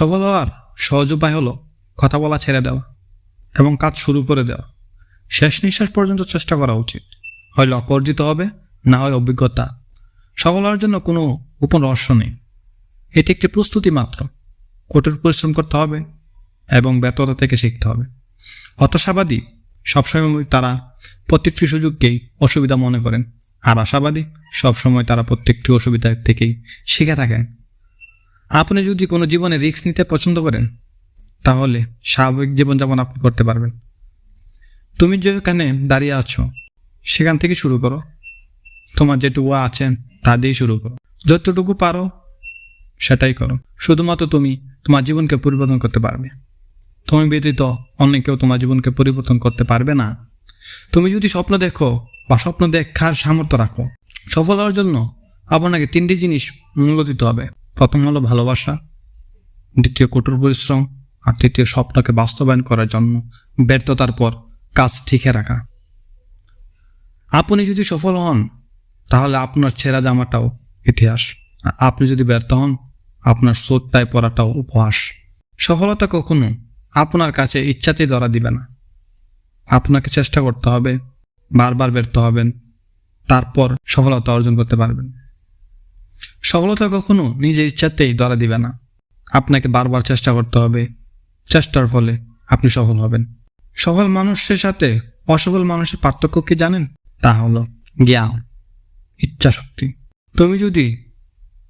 সফল হওয়ার সহজ উপায় হলো কথা বলা ছেড়ে দেওয়া এবং কাজ শুরু করে দেওয়া। শেষ নিঃশ্বাস পর্যন্ত চেষ্টা করা উচিত। হয় লক্ষ্য অর্জিত হবে, না হয় অভিজ্ঞতা। সফল হওয়ার জন্য কোনো গোপন রহস্য নেই। এটি একটি প্রস্তুতি মাত্র। কঠোর পরিশ্রম করতে হবে এবং ব্যর্থতা থেকে শিখতে হবে। হতাশাবাদী সবসময় তারা প্রত্যেকটি সুযোগকেই অসুবিধা মনে করেন। আর আশাবাদী সবসময় তারা প্রত্যেকটি অসুবিধা থেকেই শিখে থাকেন। আপনি যদি কোনো জীবনে রিস্ক নিতে পছন্দ করেন, তাহলে স্বাভাবিক জীবনযাপন আপনি করতে পারবেন। তুমি যেখানে দাঁড়িয়ে আছো, সেখান থেকে শুরু করো। তোমার যেটুকু আছেন তা দিয়েই শুরু করো। যতটুকু পারো, সেটাই করো। শুধুমাত্র তুমি তোমার জীবনকে পরিবর্তন করতে পারবে। তুমি ব্যতীত অন্য কেউ তোমার জীবনকে পরিবর্তন করতে পারবে না। তুমি যদি স্বপ্ন দেখো বা স্বপ্ন দেখার সামর্থ্য রাখো, সফল হওয়ার জন্য আপনাকে তিনটি জিনিস মূল্য দিতে হবে। প্রথম হলো ভালোবাসা, দ্বিতীয় কঠোর পরিশ্রম, আর তৃতীয় স্বপ্নকে বাস্তবায়ন করার জন্য ব্যর্থতার পর কাজ ঠিকে রাখা। আপনি যদি সফল হন, তাহলে আপনার ছেঁড়া জামাটাও ইতিহাস। আর আপনি যদি ব্যর্থ হন, আপনার সোটটায় পড়াটাও উপহাস। সফলতা কখনো আপনার কাছে ইচ্ছাতেই ধরা দিবে না। আপনাকে চেষ্টা করতে হবে, বারবার ব্যর্থ হবেন, তারপর সফলতা অর্জন করতে পারবেন। সফলতা কখনো নিজের ইচ্ছাতেই ধরা দিবে না। আপনাকে বারবার চেষ্টা করতে হবে। চেষ্টার ফলে আপনি সফল হবেন। সফল মানুষের সাথে অসফল মানুষের পার্থক্য কি জানেন? তা হলো জ্ঞান ইচ্ছা শক্তি তুমি যদি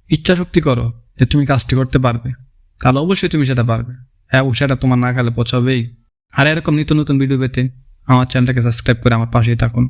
ইচ্ছা শক্তি করো যে তুমি কাজটি করতে পারবে, তাহলে অবশ্যই তুমি সেটা পারবে। হ্যাঁ সেটা তোমার নাগালে পৌঁছাবেই আর এরকম নিত্য নতুন ভিডিও পেতে আমার চ্যানেলটাকে সাবস্ক্রাইব করে আমার পাশেই থাকুন।